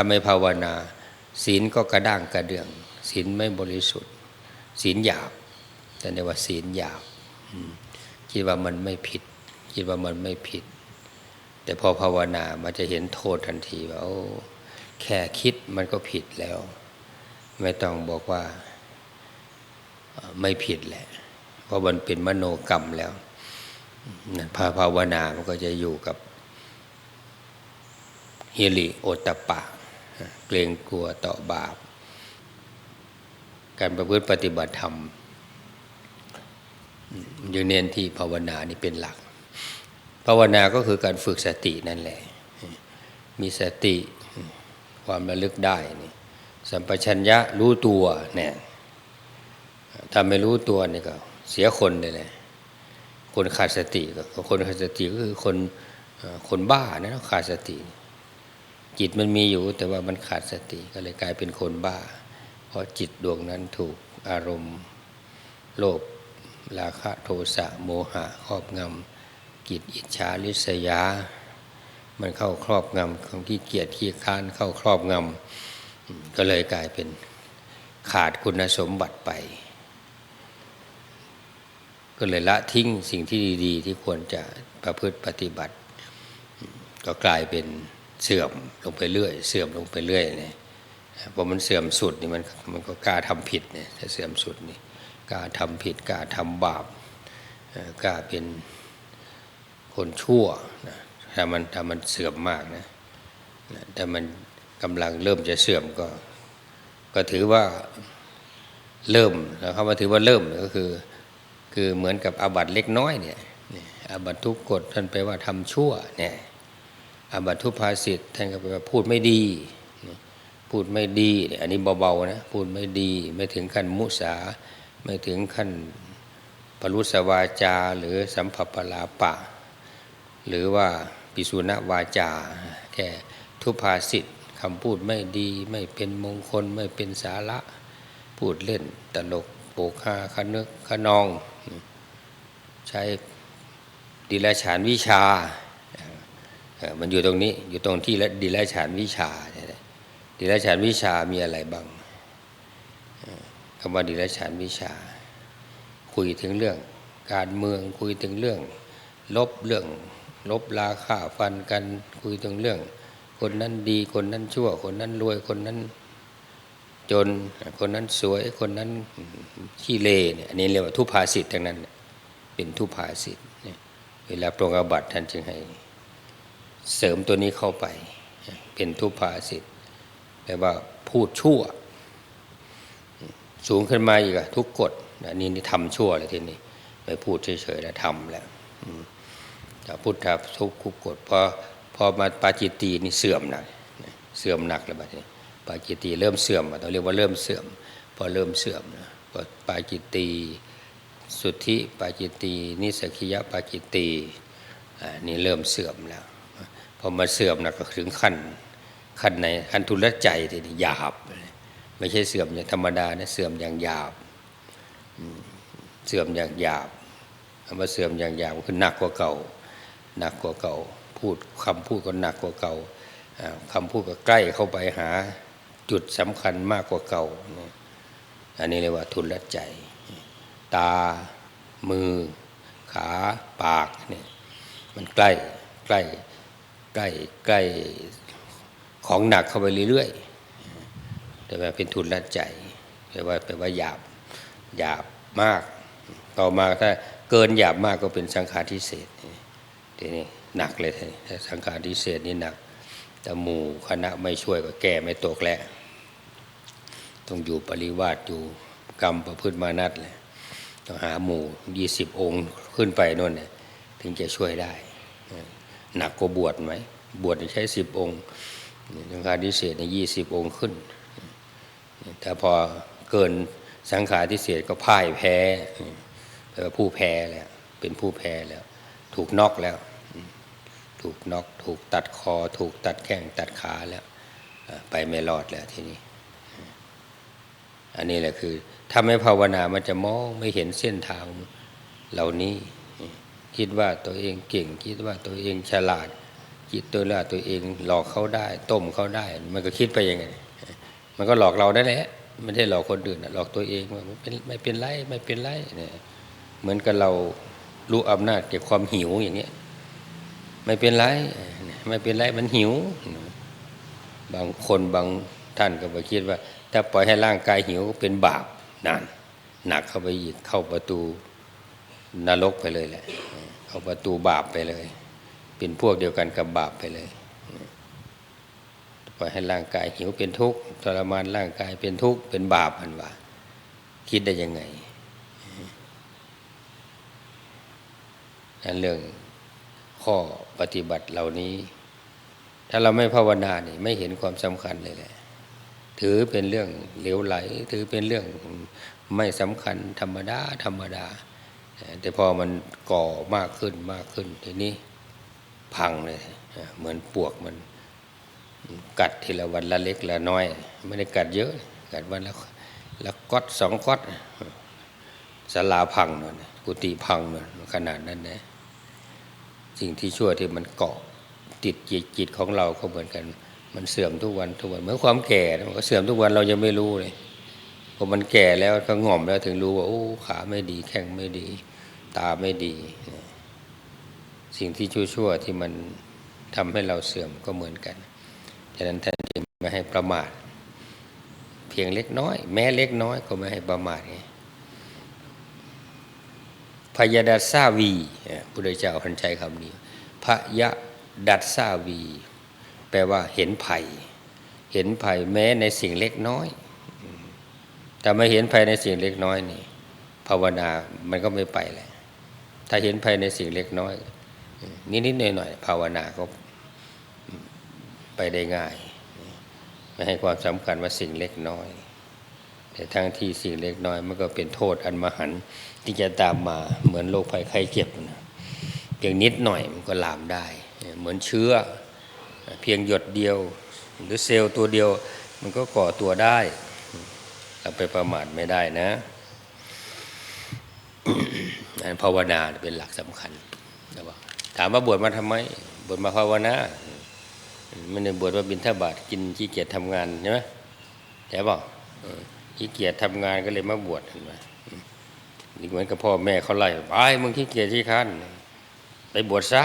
ถ้าไม่ภาวนา ศีลก็กระด้างกระเดื่อง ศีลไม่บริสุทธิ์ ศีลหยาบ แต่ในว่าศีลหยาบคิดว่ามันไม่ผิด คิดว่ามันไม่ผิด แต่พอภาวนามันจะเห็นโทษทันทีว่าโอ้แค่คิดมันก็ผิดแล้ว ไม่ต้องบอกว่าไม่ผิดแหละ เพราะมันเป็นมโนกรรมแล้วนั่นพาภาวนามันก็จะอยู่กับฮิริโอตปปะ เกรงกลัวต่อบาป การประพฤติปฏิบัติธรรมยังเน้นที่ภาวนานี่เป็นหลัก ภาวนาก็คือการฝึกสตินั่นแหละ มีสติความระลึกได้นี่สัมปชัญญะรู้ตัวเนี่ยถ้าไม่รู้ตัวนี่ก็เสียคนเลยเลยคนขาดสติก็คนขาดสติก็คือคนคนบ้านะขาดสติ จิตมันมีอยู่แต่ว่ามันขาดสติก็เลยกลายเป็นคนบ้า เพราะจิตดวงนั้นถูกอารมณ์ โลภราคะโทสะโมหะครอบงำกิจอิจฉาริษยา มันเข้าครอบงำของที่เกียจที่ค้านเข้าครอบงำก็เลยกลายเป็นขาดคุณสมบัติไป ก็เลยละทิ้งสิ่งที่ดี ๆ ที่ควรจะประพฤติปฏิบัติ ก็กลายเป็น เสื่อมลงไปเรื่อย เสื่อมลงไปเรื่อยเนี่ยพอมันเสื่อมสุดนี่มันมันก็กล้าทำผิดเนี่ยถ้าเสื่อมสุดนี่กล้าทำผิดกล้าทำบาปกล้าเป็นคนชั่วนะถ้ามันถ้ามันเสื่อมมากนะแต่มันกำลังเริ่มจะเสื่อมก็ ก็ถือว่าเริ่มแล้วเขามาถือว่าเริ่มก็คือ คือเหมือนกับอาบัตเล็กน้อยเนี่ยอาบัตทุกกฎท่านแปว่าทำชั่วเนี่ย อาบัตทุพาสิทธิ์ท่านก็แปลว่าพูดไม่ดี พูดไม่ดีเนี่ยอันนี้เบาๆนะพูดไม่ดีไม่ถึงขั้นมุสา ไม่ถึงขั้นปรุสวาจา หรือสัมผัปปลาปะ หรือว่าปิสุณวาจา แค่ทุพาสิทธิ์คำพูดไม่ดีไม่เป็นมงคลไม่เป็นสาระ พูดเล่นตลกโปกฮาขนึกขนอง ใช้ดิลฉานวิชา มันอยู่ตรงนี้อยู่ตรงที่ละดิละฉานวิชาเนี่ยนะดิลฉานวิชามีอะไรบ้างคำว่าดิละฉานวิชา คุยถึงเรื่อง การเมืองคุยถึงเรื่อง ลบเรื่อง ลบราค่าฟันกันคุยถึงเรื่อง คนนั้นดีคนนั้นชั่ว คนนั้นรวยคนนั้นจนคนนั้นสวยคนนั้นขี้เลเนี่ยอันนี้เรียกว่าทุพภาสิทธ์ทั้งนั้น เป็นทุพภาสิทธิ์เนี่ยเวลาปรงอาบัติท่านจึงให้ เสริมตัวนี้เข้าไป เป็นทุพภาสิทธ์แปลว่าพูดชั่ว สูงขึ้นมาอีกอะทุกกฎอันนี้นี่ทำชั่วเลยทีนี้ไม่พูดเฉยๆแล้วทำแล้วอืมถ้าพุทธะทุกขุกฎพอพอมาปาจิตตีนี่เสื่อมหนักเสื่อมหนักแล้วบัดนี้ปาจิตตีเริ่มเสื่อมอะต้องเรียกว่าเริ่มเสื่อม พอเริ่มเสื่อมนะพอปาจิตตีสุทธิปาจิตตีนิสกิยะปาจิตตีนี่เริ่มเสื่อมแล้ว พอมาเสื่อมนะก็ถึงขั้นขั้นในขั้นทุลใจทีนี้หยาบ ไม่ใช่เสื่อมอย่างธรรมดานะเสื่อมอย่างหยาบเสื่อมอย่างหยาบคำว่าเสื่อมอย่างหยาบคือหนักกว่าเก่าหนักกว่าเก่า พูดคำพูดก็หนักกว่าเก่าอ่าคำพูดก็ใกล้เข้าไปหาจุดสำคัญมากกว่าเก่า อันนี้เรียกว่าทุนลใจ ตา มือ ขา ปากเนี่ยมันใกล้ใกล้ ใกล้ใกล้ของหนักเข้าไปเรื่อยๆแต่ว่าเป็นทุนละใจแปลว่าแปลว่าหยาบหยาบมาก ต่อมาถ้าเกินหยาบมากก็เป็นสังขารทิเศษทีนี้หนักเลยทีนี้ถ้าสังขารทิเศษนี่หนักแต่หมู่คณะไม่ช่วยก็แก้ไม่ตกแล้วต้องอยู่ปริวาสอยู่กรรมประพฤติมานัดเลยต้องหาหมู่ยี่สิบองค์ขึ้นไปนู่นเนี่ยถึงจะช่วยได้ หนักกว่าบวชไหม บวชใช้สิบองค์สังขารทิเศษในยี่สิบองค์ขึ้น แต่พอเกินสังขารทิเศษก็พ่ายแพ้แปลว่าผู้แพ้แล้ว เป็นผู้แพ้แล้ว ถูกน็อกแล้ว ถูกน็อกถูกตัดคอ ถูกตัดแข้งตัดขาแล้ว ไปไม่รอดแล้วทีนี้ อันนี้แหละคือ ถ้าไม่ภาวนามันจะมองไม่เห็นเส้นทางเหล่านี้ คิดว่าตัวเองเก่ง คิดว่าตัวเองฉลาด คิดตัวละตัวเองหลอกเขาได้ ต้มเขาได้ มันก็คิดไปยังไงมันก็หลอกเราได้แหละไม่ได้หลอกคนอื่นหลอกตัวเองว่าไม่เป็นไม่เป็นไรไม่เป็นไรเนี่ยเหมือนกับเรารู้อำนาจเกี่ยวความหิวอย่างเงี้ยไม่เป็นไรไม่เป็นไรมันหิว บางคนบางท่านก็ไปคิดว่า ถ้าปล่อยให้ร่างกายหิวเป็นบาปนานหนักเข้าไปอีกเข้าประตู นรกไปเลยแหละเข้าประตูบาปไปเลย เป็นพวกเดียวกันกับบาปไปเลยปล่อยให้ร่างกายหิวเป็นทุกข์ทรมานร่างกายเป็นทุกข์เป็นบาปมันว่า คิดได้ยังไงนั่นเรื่องข้อปฏิบัติเหล่านี้ ถ้าเราไม่ภาวนานี่ไม่เห็นความสำคัญเลยแหละ ถือเป็นเรื่องเหลวไหล ถือเป็นเรื่องไม่สำคัญธรรมดาธรรมดา แต่พอมันก่อมากขึ้นมากขึ้น ทีนี้พังเลย เหมือนปวกมันกัดทีละวันละเล็กละน้อย ไม่ได้กัดเยอะ กัดวันละละก๊อตสองก๊อตสลาพังนั่นกุฏิพังนั่นขนาดนั้นนะสิ่งที่ชั่วที่มันเกาะติดจิตจิตของเราก็เหมือนกัน มันเสื่อมทุกวันทุกวันเหมือนความแก่มันก็เสื่อมทุกวันเรายังไม่รู้เลย พอมันแก่แล้วก็ง่อมแล้วถึงรู้ว่าโอ้ขาไม่ดีแข้งไม่ดี ตาไม่ดี สิ่งที่ชั่วๆที่มันทำให้เราเสื่อมก็เหมือนกันฉะนั้นท่านจึงไม่ให้ประมาท เพียงเล็กน้อย แม้เล็กน้อยก็ไม่ให้ประมาทไงพยดัสสาวีพุทธเจ้าท่านใช้คำนี้พยดัสสาวี แปลว่าเห็นภัย เห็นภัยแม้ในสิ่งเล็กน้อย แต่ไม่เห็นภัยในสิ่งเล็กน้อยนี่ ภาวนามันก็ไม่ไปแหละถ้าเห็นภัยในสิ่งเล็กน้อย นิดๆหน่อยๆภาวนาก็ไปได้ง่าย ไม่ให้ความสำคัญว่าสิ่งเล็กน้อย แต่ทั้งที่สิ่งเล็กน้อยมันก็เป็นโทษอันมหันต์ที่จะตามมาเหมือนโรคภัยไข้เจ็บนะเพียงนิดหน่อยมันก็ลามได้ เหมือนเชื้อ เพียงหยดเดียว หรือเซลล์ตัวเดียวมันก็ก่อตัวได้ เราไปประมาทไม่ได้นะอันภาวนาเป็นหลักสำคัญนะว่าถามว่าบวชมาทำไม บวชมาภาวนาไม่ได้บวชว่าบินทบาทกินขี้เกียจทำงานใช่ไหมใช่ป่ะขี้เกียจทำงานก็เลยมาบวชเห็นไหมนี่เหมือนกับพ่อแม่เขาไล่ไปมึงขี้เกียจขี้ค้นไปบวชซะ